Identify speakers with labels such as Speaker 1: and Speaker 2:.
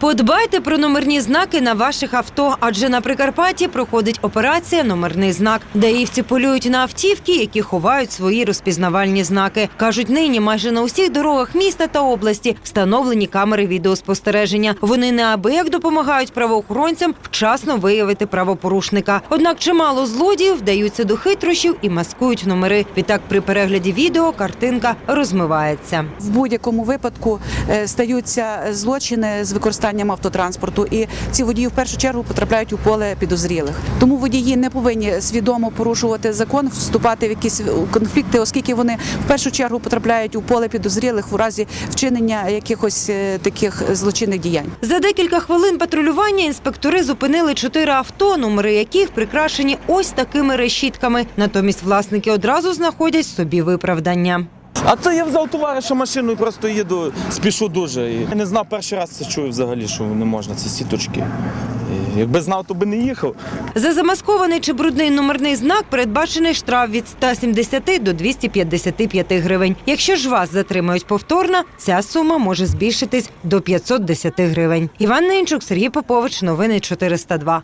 Speaker 1: Подбайте про номерні знаки на ваших авто, адже на Прикарпатті проходить операція Номерний знак. Даївці полюють на автівки, які ховають свої розпізнавальні знаки. кажуть, нині майже на усіх дорогах міста та області встановлені камери відеоспостереження. Вони неабияк допомагають правоохоронцям вчасно виявити правопорушника. Однак чимало злодіїв вдаються до хитрощів і маскують номери. Відтак, при перегляді відео картинка розмивається.
Speaker 2: В будь-якому випадку е, стаються злочини з використанням автотранспорту, і ці водії в першу чергу потрапляють у поле підозрілих. Тому водії не повинні свідомо порушувати закон, вступати в якісь конфлікти, оскільки вони в першу чергу потрапляють у поле підозрілих у разі вчинення якихось е, таких злочинних діянь.
Speaker 1: За декілька хвилин патрулювання інспектори зупинили чотири авто, номери яких прикрашені ось такими решітками. Натомість власники одразу знаходять собі виправдання.
Speaker 3: А це я взяв товариша машину і просто їду, спішу дуже. Я не знав перший раз це чую взагалі, що не можна, ці сіточки. Якби знав, то би не їхав.
Speaker 1: За замаскований чи брудний номерний знак передбачений штраф від 170 до 255 гривень. Якщо ж вас затримають повторно, ця сума може збільшитись до 510 гривень. Іван Нинчук, Сергій Попович, новини 402.